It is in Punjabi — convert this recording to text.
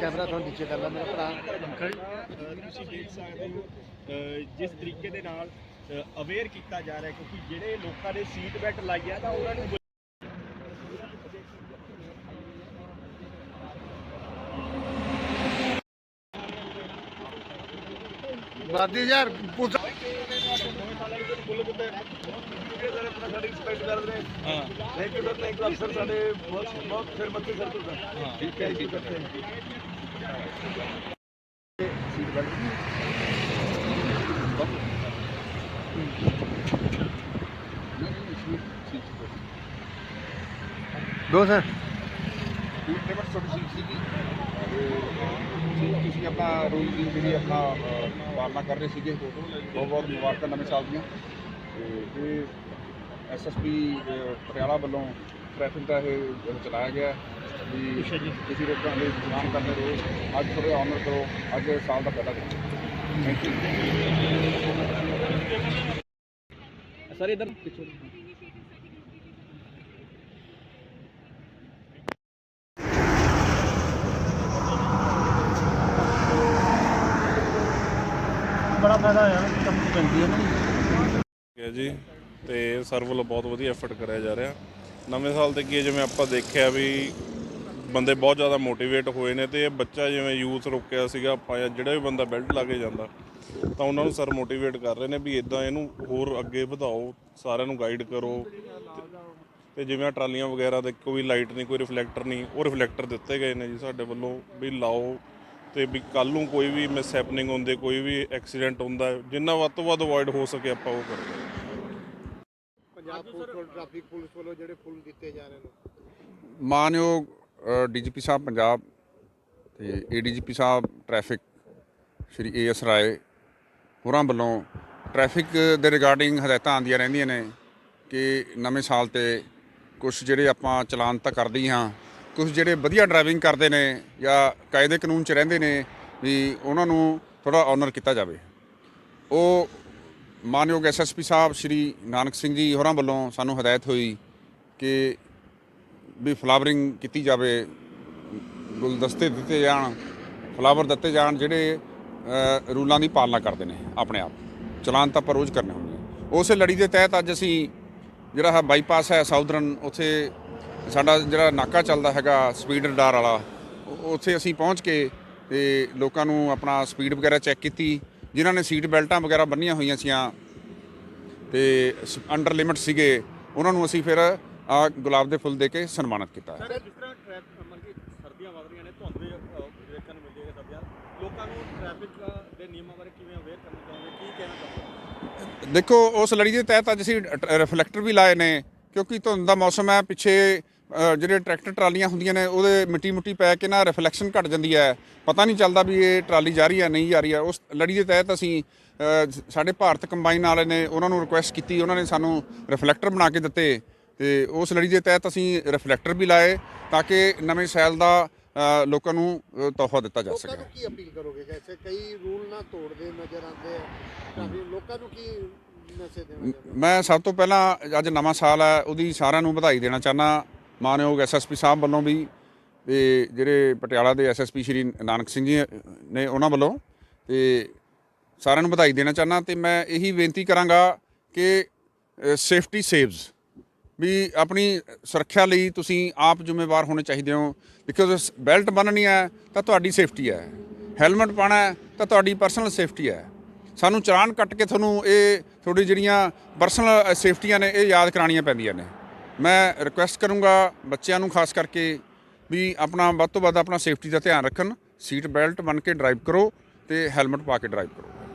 ਕੈਮਰਾ ਤੁਹਾਨੂੰ ਨੀਚੇ ਕਰ ਲੈ ਮੇਰਾ ਭਰਾ। ਤੁਸੀਂ ਦੇਖ ਸਕਦੇ ਹੋ, ਅਹ, ਜਿਸ ਤਰੀਕੇ ਦੇ ਨਾਲ ਅਵੇਅਰ ਕੀਤਾ ਜਾ ਰਿਹਾ ਕਿਉਂਕਿ ਜਿਹੜੇ ਲੋਕਾਂ ਨੇ ਸੀਟ ਬੈਲਟ ਲਾਈ ਹੈ ਤਾਂ ਉਹਨਾਂ ਨੂੰ ਬਾਦੀ ਯਾਰ ਪੁੱਛ ਥੈਂਕ ਯੂ ਛੋਟੀ ਸੀ ਆਪਣਾ ਰੂਲ ਦੀ ਜਿਹੜੀ ਆਪਣਾ ਪਾਲਣਾ ਕਰ ਰਹੇ ਸੀਗੇ। ਬਹੁਤ ਬਹੁਤ ਮੁਬਾਰਕਾਂ ਨਵੇਂ ਸਾਲ ਦੀਆਂ। ਤੇ ਇਹ ਐਸਐਸਪੀ ਪਟਿਆਲਾ ਵੱਲੋਂ ਟ੍ਰੈਫਿਕ ਦਾ ਇਹ ਚਲਾਇਆ ਗਿਆ। ਵੀ ਤੁਸੀਂ ਰੋਕਾਂ ਦੇ ਇੰਤਜ਼ਾਮ ਕਰਦੇ ਰਹੋ। ਅੱਜ ਥੋੜਾ ਆਨਰ ਕਰੋ। ਅੱਜ ਸਾਲ ਦਾ ਪਹਿਲਾ ਦਿਨ। ਥੈਂਕ ਯੂ ਸਰ ਇਧਰ ਪਿੱਛੇ ਫਾਇਦਾ ਹੋਇਆ ਕੰਮ ਪੈਂਦੀ ਹੈ ਨਾ। ਹੈ ਜੀ ਤੇ ਸਰ ਵੱਲੋਂ ਬਹੁਤ ਵਧੀਆ ਐਫਰਟ ਕਰਿਆ ਜਾ ਰਿਹਾ। ਨਵੇਂ ਸਾਲ ਤੇ ਕੀ ਹੈ, ਜਿਵੇਂ ਆਪਾਂ ਦੇਖਿਆ ਵੀ ਬੰਦੇ ਬਹੁਤ ਜ਼ਿਆਦਾ ਮੋਟੀਵੇਟ ਹੋਏ ਨੇ ਤੇ ਇਹ ਬੱਚਾ ਜਿਵੇਂ ਯੂਥ ਰੁਕਿਆ ਸੀਗਾ ਆਪਾਂ ਜਾਂ ਜਿਹੜਾ ਵੀ ਬੰਦਾ ਬੈਲਟ ਲਾ ਕੇ ਜਾਂਦਾ ਤਾਂ ਉਹਨਾਂ ਨੂੰ ਸਰ ਮੋਟੀਵੇਟ ਕਰ ਰਹੇ ਨੇ ਵੀ ਇਦਾਂ ਇਹਨੂੰ ਹੋਰ ਅੱਗੇ ਵਧਾਓ ਸਾਰਿਆਂ ਨੂੰ ਗਾਈਡ ਕਰੋ। ਤੇ- ਤੇ ਜਿਵੇਂ ਆਹ ਟਰਾਲੀਆਂ ਵਗੈਰਾ ਦੇ ਕੋਈ ਲਾਈਟ ਨਹੀਂ ਕੋਈ ਰਿਫਲੈਕਟਰ ਨਹੀਂ ਉਹ ਰਿਫਲੈਕਟਰ ਦਿੱਤੇ ਗਏ ਨੇ ਜੀ ਸਾਡੇ ਵੱਲੋਂ ਵੀ ਲਾਓ। ਤੇ ਵੀ ਕੱਲ ਨੂੰ ਕੋਈ ਵੀ ਮਿਸ ਹੈਪਨਿੰਗ ਹੁੰਦੇ ਕੋਈ ਵੀ ਐਕਸੀਡੈਂਟ ਹੁੰਦਾ ਜਿੰਨਾ ਵੱਧ ਤੋਂ ਵੱਧ ਅਵੋਇਡ ਹੋ ਸਕੇ ਆਪਾਂ ਉਹ ਕਰੀਏ। ਪੰਜਾਬ ਪੁਲਿਸ ਟ੍ਰੈਫਿਕ ਪੁਲਿਸ ਵੱਲੋਂ ਜਿਹੜੇ ਫੁੱਲ ਦਿੱਤੇ ਜਾ ਰਹੇ ਨੇ? ਮਾਨਯੋਗ ਡੀਜੀਪੀ ਸਾਹਿਬ ਪੰਜਾਬ ਤੇ ਏਡੀਜੀਪੀ ਸਾਹਿਬ ਟ੍ਰੈਫਿਕ ਸ਼੍ਰੀ ਏਐਸ ਰਾਏ ਹੋਰਾਂ ਵੱਲੋਂ ਟ੍ਰੈਫਿਕ ਦੇ ਰਿਗਾਰਡਿੰਗ ਹਦਾਇਤਾਂ ਆਉਂਦੀਆਂ ਰਹਿੰਦੀਆਂ ਨੇ ਕਿ ਨਵੇਂ ਸਾਲ ਤੇ ਕੁਝ ਜਿਹੜੇ ਆਪਾਂ ਚਲਾਨ ਤਾਂ ਕਰਦੇ ਹੀ ਹਾਂ ਕੁਝ ਜਿਹੜੇ ਵਧੀਆ ਡਰਾਈਵਿੰਗ ਕਰਦੇ ਨੇ ਜਾਂ ਕਾਇਦੇ ਕਾਨੂੰਨ 'ਚ ਰਹਿੰਦੇ ਨੇ ਵੀ ਉਹਨਾਂ ਨੂੰ ਥੋੜਾ ਆਨਰ ਕੀਤਾ ਜਾਵੇ। ਉਹ ਮਾਨਯੋਗ ਐਸਐਸਪੀ ਸਾਹਿਬ ਸ਼੍ਰੀ ਨਾਨਕ ਸਿੰਘ ਜੀ ਹੋਰਾਂ ਵੱਲੋਂ ਸਾਨੂੰ ਹਦਾਇਤ ਹੋਈ ਕਿ ਵੀ ਫਲਾਵਰਿੰਗ ਕੀਤੀ ਜਾਵੇ, ਗੁਲਦਸਤੇ ਦਿੱਤੇ ਜਾਣ ਫਲਾਵਰ ਦਿੱਤੇ ਜਾਣ ਜਿਹੜੇ ਰੂਲਾਂ ਦੀ ਪਾਲਣਾ ਕਰਦੇ ਨੇ ਆਪਣੇ ਆਪ। ਚਲਾਨ ਤਾਂ ਆਪਾਂ ਰੋਜ਼ ਕਰਨੇ ਹੁੰਦੇ ਆ। ਉਸੇ ਲੜੀ ਦੇ ਤਹਿਤ ਅੱਜ ਅਸੀਂ ਜਿਹੜਾ ਹੈ ਬਾਈਪਾਸ ਹੈ ਸਾਊਦਰਨ, ਉੱਥੇ ਸਾਡਾ ਜਿਹੜਾ ਨਾਕਾ ਚੱਲਦਾ ਹੈਗਾ ਸਪੀਡ ਰਡਾਰ ਵਾਲਾ ਉੱਥੇ ਅਸੀਂ ਪਹੁੰਚ ਕੇ ਤੇ ਲੋਕਾਂ ਨੂੰ ਆਪਣਾ ਸਪੀਡ ਵਗੈਰਾ ਚੈੱਕ ਕੀਤੀ ਜਿਨ੍ਹਾਂ ਨੇ ਸੀਟ ਬੈਲਟਾਂ ਵਗੈਰਾ ਬੰਨੀਆਂ ਹੋਈਆਂ ਸੀਆਂ ਤੇ ਅੰਡਰ ਲਿਮਟ ਸੀਗੇ ਉਹਨਾਂ ਨੂੰ ਅਸੀਂ ਫਿਰ ਆ ਗੁਲਾਬ ਦੇ ਫੁੱਲ ਦੇ ਕੇ ਸਨਮਾਨਿਤ ਕੀਤਾ। ਹੈ ਸਰ ਜਿਸ ਤਰ੍ਹਾਂ ਟ੍ਰੈਫਿਕ ਕਿ ਸਰਦੀਆਂ ਵਧ ਰਹੀਆਂ ਨੇ ਧੁੰਦ ਵੀ ਅਹ, ਦੇਖਣ ਨੂੰ ਮਿਲ ਰਹੀ ਹੈ ਸਰਦੀਆਂ। ਲੋਕਾਂ ਨੂੰ ਟ੍ਰੈਫਿਕ ਦੇ ਨਿਯਮਾਂ ਬਾਰੇ ਕਿਵੇਂ ਅਵੇਅਰ ਕਰਨਾ ਚਾਹੁੰਦੇ ਕੀ ਕਹਿਣਾ ਚਾਹੁੰਦੇ ਦੇਖੋ ਉਸ ਲੜੀ ਦੇ ਤਹਿਤ ਅੱਜ ਅਸੀਂ ਰਿਫਲੈਕਟਰ ਵੀ ਲਾਏ ਨੇ ਕਿਉਂਕਿ ਧੁੰਦ ਦਾ ਮੌਸਮ ਹੈ ਪਿੱਛੇ ਜਿਹੜੇ ਟਰੈਕਟਰ ਟਰਾਲੀਆਂ ਹੁੰਦੀਆਂ ਨੇ ਉਹਦੇ ਮਿੱਟੀ ਮੁੱਟੀ ਪੈ ਕੇ ਨਾ ਰਿਫਲੈਕਸ਼ਨ ਘਟ ਜਾਂਦੀ ਹੈ। ਪਤਾ ਨਹੀਂ ਚੱਲਦਾ ਵੀ ਇਹ ਟਰਾਲੀ ਜਾ ਰਹੀ ਹੈ ਨਹੀਂ ਜਾ ਰਹੀ ਹੈ। ਉਸ ਲੜੀ ਦੇ ਤਹਿਤ ਅਸੀਂ ਸਾਡੇ ਭਾਰਤ ਕੰਬਾਈਨ ਵਾਲੇ ਨੇ ਉਹਨਾਂ ਨੂੰ ਰਿਕੁਐਸਟ ਕੀਤੀ ਉਹਨਾਂ ਨੇ ਸਾਨੂੰ ਰਿਫਲੈਕਟਰ ਬਣਾ ਕੇ ਦਿੱਤੇ। ਤੇ ਉਸ ਲੜੀ ਦੇ ਤਹਿਤ ਅਸੀਂ ਰਿਫਲੈਕਟਰ ਵੀ ਲਾਏ ਤਾਂ ਕਿ ਨਵੇਂ ਸਾਲ ਦਾ ਲੋਕਾਂ ਨੂੰ ਤੋਹਫਾ ਦਿੱਤਾ ਜਾ ਸਕੇ। ਕੀ ਅਪੀਲ ਕਰੋਗੇ? ਜੈਸੇ ਕਈ ਰੂਲ ਨਾ ਤੋੜਦੇ ਨਜ਼ਰ ਆਉਂਦੇ ਆ। ਟ੍ਰੈਫਿਕ ਲੋਕਾਂ ਨੂੰ ਕੀ? ਮੈਂ ਸਭ ਤੋਂ ਪਹਿਲਾਂ ਅੱਜ ਨਵਾਂ ਸਾਲ ਹੈ ਉਹਦੀ ਸਾਰਿਆਂ ਨੂੰ ਵਧਾਈ ਦੇਣਾ ਚਾਹਨਾ ਮਾਨਯੋਗ ਐਸਐਸਪੀ ਸਾਹਿਬ ਵੱਲੋਂ ਵੀ ਤੇ ਜਿਹੜੇ ਪਟਿਆਲਾ ਦੇ ਐਸਐਸਪੀ ਸ਼੍ਰੀ ਨਾਨਕ ਸਿੰਘ ਜੀ ਨੇ ਉਹਨਾਂ ਵੱਲੋਂ ਤੇ ਸਾਰਿਆਂ ਨੂੰ ਵਧਾਈ ਦੇਣਾ ਚਾਹਨਾ ਤੇ ਮੈਂ ਇਹੀ ਬੇਨਤੀ ਕਰਾਂਗਾ ਕਿ ਸੇਫਟੀ ਸੇਵਸ ਵੀ ਆਪਣੀ ਸੁਰੱਖਿਆ ਲਈ ਤੁਸੀਂ ਆਪ ਜ਼ਿੰਮੇਵਾਰ ਹੋਣੇ ਚਾਹੀਦੇ ਹੋ। ਬਿਕੋਜ਼ ਬੈਲਟ ਬੰਨਣੀ ਹੈ ਤਾਂ ਤੁਹਾਡੀ ਸੇਫਟੀ ਹੈ ਹੈਲਮਟ ਪਾਣਾ ਹੈ ਤਾਂ ਤੁਹਾਡੀ ਪਰਸਨਲ ਸੇਫਟੀ ਹੈ। ਸਾਨੂੰ ਚਲਾਨ ਕੱਟ ਕੇ ਤੁਹਾਨੂੰ ਇਹ, ਤੁਹਾਡੀ ਜਿਹੜੀਆਂ ਪਰਸਨਲ ਸੇਫਟੀਆਂ ਨੇ, ਇਹ ਯਾਦ ਕਰਾਉਣੀਆਂ ਪੈਂਦੀਆਂ ਨੇ। ਮੈਂ ਰਿਕੁਐਸਟ ਕਰੂੰਗਾ ਬੱਚਿਆਂ ਨੂੰ ਖਾਸ ਕਰਕੇ ਵੀ ਆਪਣਾ ਵੱਧ ਤੋਂ ਵੱਧ ਆਪਣਾ ਸੇਫਟੀ ਦਾ ਧਿਆਨ ਰੱਖਣ ਸੀਟ ਬੈਲਟ ਬੰਨ ਕੇ ਡਰਾਈਵ ਕਰੋ ਤੇ ਹੈਲਮਟ ਪਾ ਕੇ ਡਰਾਈਵ ਕਰੋ।